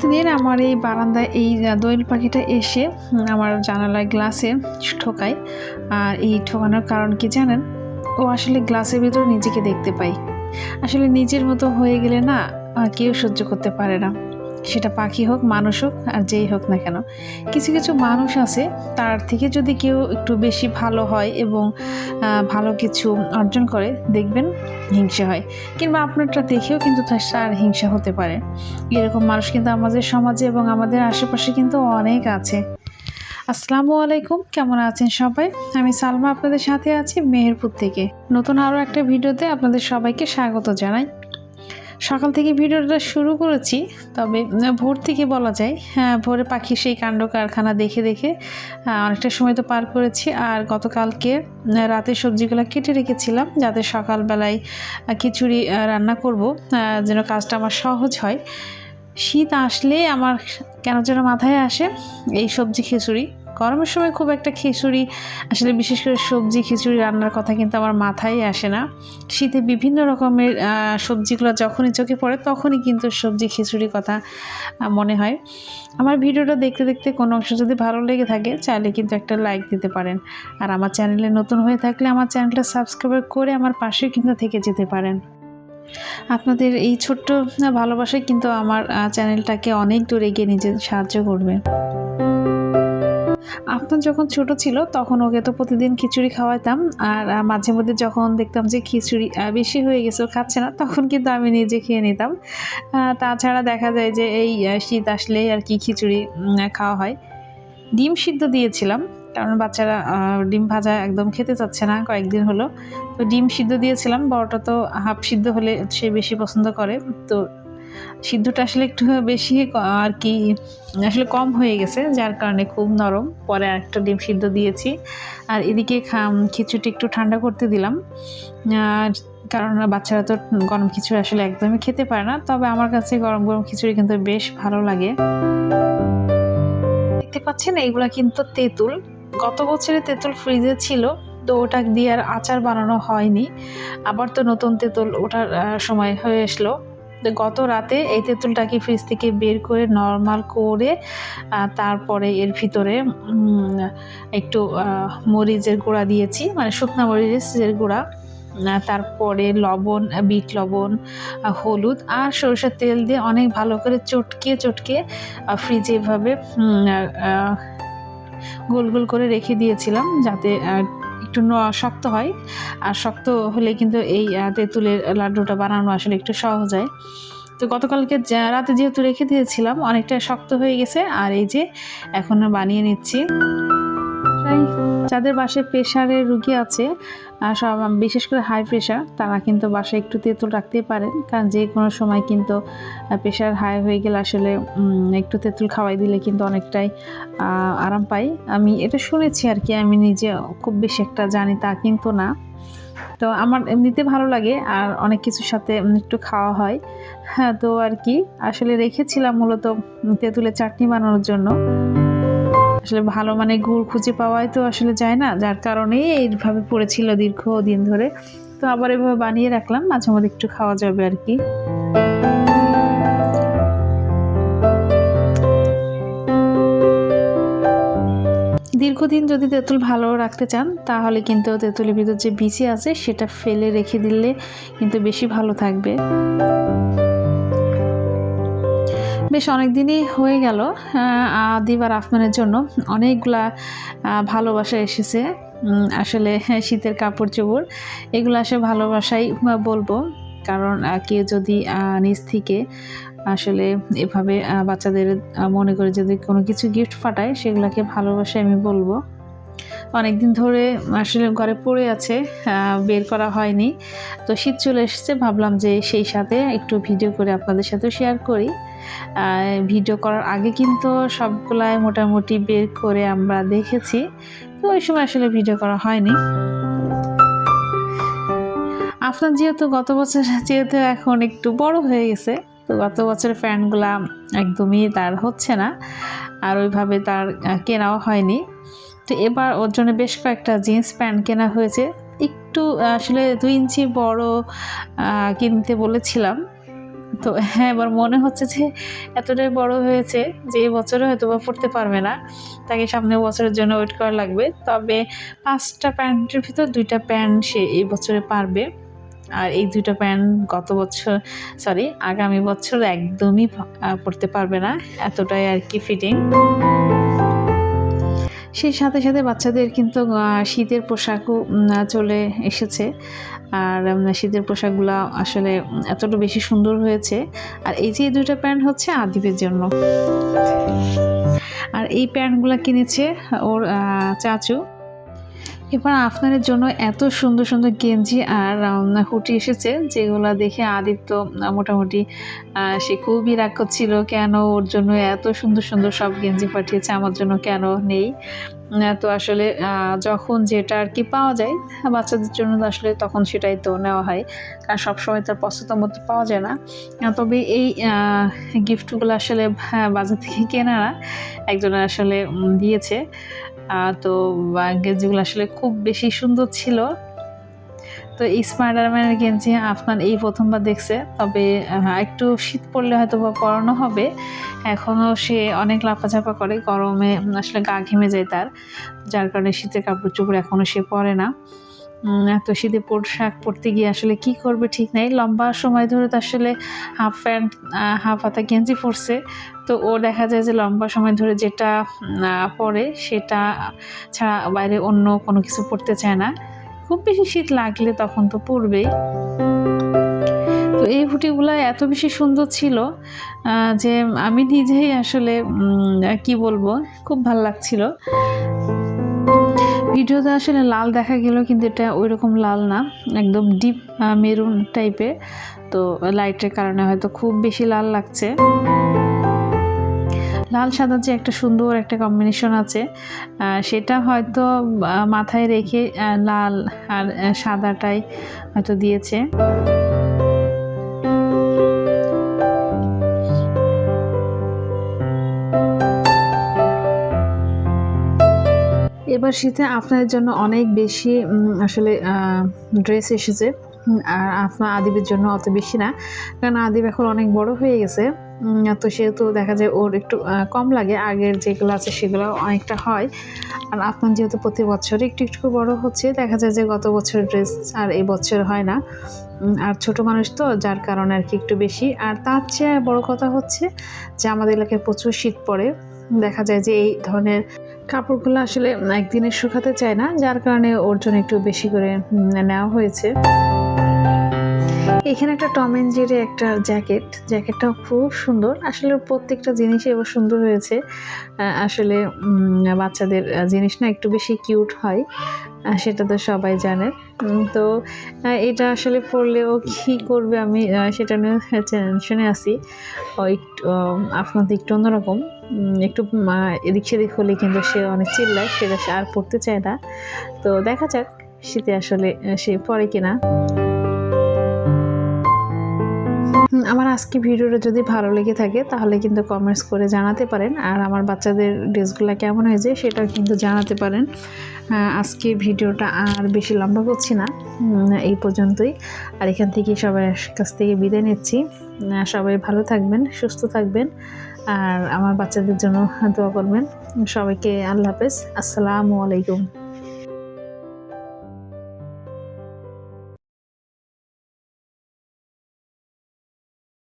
প্রতিদিন আমার এই বারান্দায় এই দোয়েল পাখিটা এসে আমার জানালায় গ্লাসে ঠোকায়। আর এই ঠোকানোর কারণ কি জানেন? ও আসলে গ্লাসের ভিতরে নিজেকে দেখতে পাই আসলে নিজের মতো হয়ে গেলে না কেউ সহ্য করতে পারে না। সেটা পাখি হোক, মানুষ হোক, আর যেই হোক না কেন। কিছু কিছু মানুষ আছে, তার থেকে যদি কেউ একটু বেশি ভালো হয় এবং ভালো কিছু অর্জন করে, দেখবেন হিংসা হয়। কিংবা আপনারটা দেখেও কিন্তু তার হিংসা হতে পারে। এরকম মানুষ কিন্তু আমাদের সমাজে এবং আমাদের আশেপাশে কিন্তু অনেক আছে। আসসালামু আলাইকুম, কেমন আছেন সবাই? আমি সালমা আপনাদের সাথে আছি মেহেরপুর থেকে। নতুন আরও একটা ভিডিওতে আপনাদের সবাইকে স্বাগত জানাই। সকাল থেকে ভিডিওটা শুরু করেছি, তবে ভোর থেকে বলা যায় হ্যাঁ ভোরে পাখি সেই কাণ্ড কারখানা দেখে দেখে অনেকটা সময় তো পার করেছি। আর গতকালকে রাতে সবজিগুলো কেটে রেখেছিলাম, যাতে সকালবেলায় খিচুড়ি রান্না করব যেন কাজটা আমার সহজ হয়। শীত আসলে আমার কেন যেন মাথায় আসে, এই সবজি খিচুড়ি। গরমের সময় খুব একটা খিচুড়ি, আসলে বিশেষ করে সবজি খিচুড়ি রান্নার কথা কিন্তু আমার মাথায় আসে না। শীতে বিভিন্ন রকমের সবজিগুলো যখনই চোখে পড়ে তখনই কিন্তু সবজি খিচুড়ির কথা মনে হয়। আমার ভিডিওটা দেখতে দেখতে কোনো অংশ যদি ভালো লেগে থাকে চাইলে কিন্তু একটা লাইক দিতে পারেন। আর আমার চ্যানেলে নতুন হয়ে থাকলে আমার চ্যানেলটা সাবস্ক্রাইব করে আমার পাশে কিন্তু থেকে যেতে পারেন। আপনাদের এই ছোট্ট ভালোবাসায় কিন্তু আমার চ্যানেলটাকে অনেক দূর এগিয়ে নিয়ে সাহায্য করবে। আপনার যখন ছোট ছিল, তখন ওকে তো প্রতিদিন খিচুড়ি খাওয়াতাম আর মাঝে মধ্যে যখন দেখতাম যে খিচুড়ি বেশি হয়ে গেছে খাচ্ছে না, তখন কিন্তু আমি নিজে খেয়ে নিতাম। তাছাড়া দেখা যায় যে এই শীত আসলেই আর কি খিচুড়ি খাওয়া হয়। ডিম সিদ্ধ দিয়েছিলাম, কারণ বাচ্চারা ডিম ভাজা একদম খেতে চাচ্ছে না কয়েকদিন হলো। তো ডিম সিদ্ধ দিয়েছিলাম, বড়টা তো হাফ সিদ্ধ হলে সে বেশি পছন্দ করে। তো সিদ্ধটা আসলে একটু বেশি আর কি, আসলে কম হয়ে গেছে, যার কারণে খুব নরম। পরে আরেকটা ডিম সিদ্ধ দিয়েছি। আর এদিকে খাম- খিচুড়ি একটু ঠান্ডা করতে দিলাম। আর কারণ বাচ্চারা তো গরম খিচুড়ি আসলে একদমই খেতে পারে না, তবে আমার কাছে গরম গরম খিচুড়ি কিন্তু বেশ ভালো লাগে। দেখতে পাচ্ছেন, এইগুলা কিন্তু তেঁতুল। গত বছরে তেঁতুল ফ্রিজে ছিল, তো ওটা দিয়ে আর আচার বানানো হয়নি। আবার তো নতুন তেঁতুল ওঠার সময় হয়ে আসলো। গত রাতে এই তেঁতুলটাকে ফ্রিজ থেকে বের করে নর্মাল করে তারপরে এর ভিতরে একটু মরিচের গুঁড়া দিয়েছি মানে শুকনো মরিচের গুঁড়া তারপরে লবণ, বিট লবণ হলুদ আর সরষের তেল দিয়ে অনেক ভালো করে চটকে চটকে ফ্রিজে এভাবে গোল গোল করে রেখে দিয়েছিলাম যাতে একটু শক্ত হয়। আর শক্ত হলে কিন্তু এই তেঁতুলের লাড্ডুটা বানানো আসলে একটু সহজ হয়। তো গতকালকে রাতে যেহেতু রেখে দিয়েছিলাম, অনেকটা শক্ত হয়ে গেছে। আর এই যে, এখন বানিয়ে নিচ্ছি। যাদের বাসায় প্রেশারের রুগী আছে সব বিশেষ করে হাই প্রেশার তারা কিন্তু বাসায় একটু তেঁতুল রাখতেই পারেন। কারণ যে কোনো সময় কিন্তু প্রেশার হাই হয়ে গেলে আসলে একটু তেঁতুল খাওয়াই দিলে কিন্তু অনেকটাই আরাম পাই। আমি এটা শুনেছি আর কি, আমি নিজে খুব বেশি একটা জানি তা কিন্তু না। তো আমার এমনিতে ভালো লাগে, আর অনেক কিছুর সাথে একটু খাওয়া হয়। হ্যাঁ তো আর কি, আসলে রেখেছিলাম মূলত তেঁতুলের চাটনি বানানোর জন্য। আসলে ভালো মানে গুড় খুঁজে পাওয়াই তো আসলে যায় না, যার কারণেই এইভাবে পড়েছিল দীর্ঘ দিন ধরে। তো আবার এভাবে বানিয়ে রাখলাম, মাঝে মধ্যে একটু খাওয়া যাবে আর কি। দীর্ঘদিন যদি তেঁতুল ভালো রাখতে চান, তাহলে কিন্তু তেঁতুলের ভিতর যে বিচি আছে, সেটা ফেলে রেখে দিলে কিন্তু বেশি ভালো থাকবে। বেশ অনেক দিনই হয়ে গেল আহ, আদিব আর আফমানের জন্য। অনেকগুলা ভালোবাসা এসেছে আসলে শীতের কাপড় চোপড় এগুলো আসলে ভালোবাসাই বলব। কারণ কেউ যদি নিজ থেকে আসলে এভাবে বাচ্চাদের মনে করে যদি কোনো কিছু গিফট পাঠায় সেগুলোকে ভালোবাসায় আমি বলব। অনেকদিন ধরে আসলে ঘরে পড়ে আছে বের করা হয়নি। তো শীত চলে এসেছে ভাবলাম যে সেই সাথে একটু ভিডিও করে আপনাদের সাথে শেয়ার করি। ভিডিও করার আগে কিন্তু সবগুলাই মোটামুটি বের করে আমরা দেখেছি। তো ওই সময় আসলে ভিডিও করা হয়নি। আপনার যেহেতু গত বছর, যেহেতু এখন একটু বড় হয়ে গেছে, তো গত বছরের প্যান্টগুলা একদমই তার হচ্ছে না, আর ওইভাবে তার কেনাও হয়নি। তো এবার ওর জন্য বেশ কয়েকটা জিন্স প্যান্ট কেনা হয়েছে। একটু আসলে দুই ইঞ্চি বড় কিনতে বলেছিলাম। তো হ্যাঁ এবার মনে হচ্ছে যে এতটাই বড় হয়েছে যে এই বছরে হয়তো বা পড়তে পারবে না। তাকে সামনে বছরের জন্য ওয়েট করা লাগবে। তবে পাঁচটা প্যান্টের ভিতর দুইটা প্যান্ট সে এই বছরে পারবে। আর এই দুইটা প্যান্ট গত বছর সরি আগামী বছর একদমই পড়তে পারবে না। এতটাই আর কি ফিটিং সেই সাথে সাথে বাচ্চাদের কিন্তু শীতের পোশাকও চলে এসেছে। আর শীতের পোশাকগুলো আসলে এতটা বেশি সুন্দর হয়েছে। আর এই যে দুইটা প্যান্ট হচ্ছে আদিবের জন্য। আর এই প্যান্টগুলো কিনেছে ওর চাচু। এবার আপনাদের জন্য এত সুন্দর সুন্দর গেঞ্জি আর হুটি এসেছে যেগুলো দেখে আদিত্য মোটামুটি সে খুবই রাগ করছিল কেন ওর জন্য এত সুন্দর সুন্দর সব গেঞ্জি পাঠিয়েছে আমার জন্য কেন নেই? তো আসলে যখন যেটা আর কি পাওয়া যায় বাচ্চাদের জন্য আসলে তখন সেটাই তো নেওয়া হয় কারণ সবসময় তার পছন্দ মতো পাওয়া যায় না। তবে এই গিফটগুলো আসলে হ্যাঁ, বাজার থেকে কেনা না একজনের আসলে দিয়েছে। তো গেঞ্জিগুলো আসলে খুব বেশি সুন্দর ছিল। তো এই স্পাইডারম্যানের গেঞ্জি আপনার এই প্রথমবার দেখছে, তবে একটু শীত পড়লে হয়তো বা পরানো হবে। এখনও সে অনেক লাফাঝাপা করে, গরমে আসলে গা ঘেমে যায় তার, যার কারণে শীতের কাপড় চোপড় এখনও সে পরে না। এত শীতে পোশাক পরতে গিয়ে আসলে কি করবে ঠিক নেই। লম্বা সময় ধরে তো আসলে হাফ প্যান্ট হাফ হাতা গেঞ্জি পরছে। তো ও দেখা যায় যে লম্বা সময় ধরে যেটা পরে সেটা ছাড়া বাইরে অন্য কোনো কিছু পরতে চায় না। খুব বেশি শীত লাগলে তখন তো পরবেই। তো এই হুটিগুলো এত বেশি সুন্দর ছিল যে আমি নিজেই আসলে কি বলব, খুব ভালো লাগছিল। ভিডিওতে আসলে লাল দেখা গেল, কিন্তু এটা ওই রকম লাল না। একদম ডিপ মেরুন টাইপের তো লাইটের কারণে হয়তো খুব বেশি লাল লাগছে। লাল সাদা যে একটা সুন্দর একটা কম্বিনেশন আছে সেটা হয়তো মাথায় রেখে লাল আর সাদাটাই হয়তো দিয়েছে। এবার শীতে আপনাদের জন্য অনেক বেশি আসলে ড্রেস এসেছে। আর আপনার আদিবের জন্য অত বেশি না। কারণ আদিব এখন অনেক বড় হয়ে গেছে। তো সেহেতু দেখা যায় ওর একটু কম লাগে। আগের যেগুলো আছে সেগুলো অনেকটা হয়। আর আপনার যেহেতু প্রতি বছর একটু একটু বড় হচ্ছে, দেখা যায় যে গত বছর ড্রেস আর এই বছর হয় না। আর ছোট মানুষ তো, যার কারণে আর কি একটু বেশি। আর তার চেয়ে বড় কথা হচ্ছে যে আমাদের এলাকায় প্রচুর শীত পড়ে। দেখা যায় যে এই ধরনের কাপড়গুলো আসলে একদিনে শুকাতে চায় না, যার কারণে ওর জন্য একটু বেশি করে নেওয়া হয়েছে। এখানে একটা টম এন্ড জেরি একটা জ্যাকেট জ্যাকেটটাও খুব সুন্দর। আসলে প্রত্যেকটা জিনিসই এবার সুন্দর হয়েছে। আসলে বাচ্চাদের জিনিস না একটু বেশি কিউট হয় সেটা তো সবাই জানে। তো এটা আসলে পড়লে ও কী করবে আমি সেটা নিয়ে টেনশনে আছি। একটু আপনাদের একটু অন্যরকম। একটু এদিক সেদিক হলে কিন্তু সে অনেক চিল্লায়, সেটা সে আর পড়তে চায় না। তো দেখা যাক, শীতে আসলে সে পরে কিনা। আমার আজকে ভিডিওটা যদি ভালো লেগে থাকে, তাহলে কিন্তু কমেন্টস করে জানাতে পারেন। আর আমার বাচ্চাদের ড্রেসগুলো কেমন হয়েছে সেটাও কিন্তু জানাতে পারেন। আজকে ভিডিওটা আর বেশি লম্বা করছি না। এই পর্যন্তই। আর এখান থেকে সবার কাছ থেকে বিদায় নিচ্ছি। সবাই ভালো থাকবেন, সুস্থ থাকবেন। আর আমার বাচ্চাদের জন্য দোয়া করবেন। সবাইকে আল্লাহ হাফেজ। আসসালামু আলাইকুম।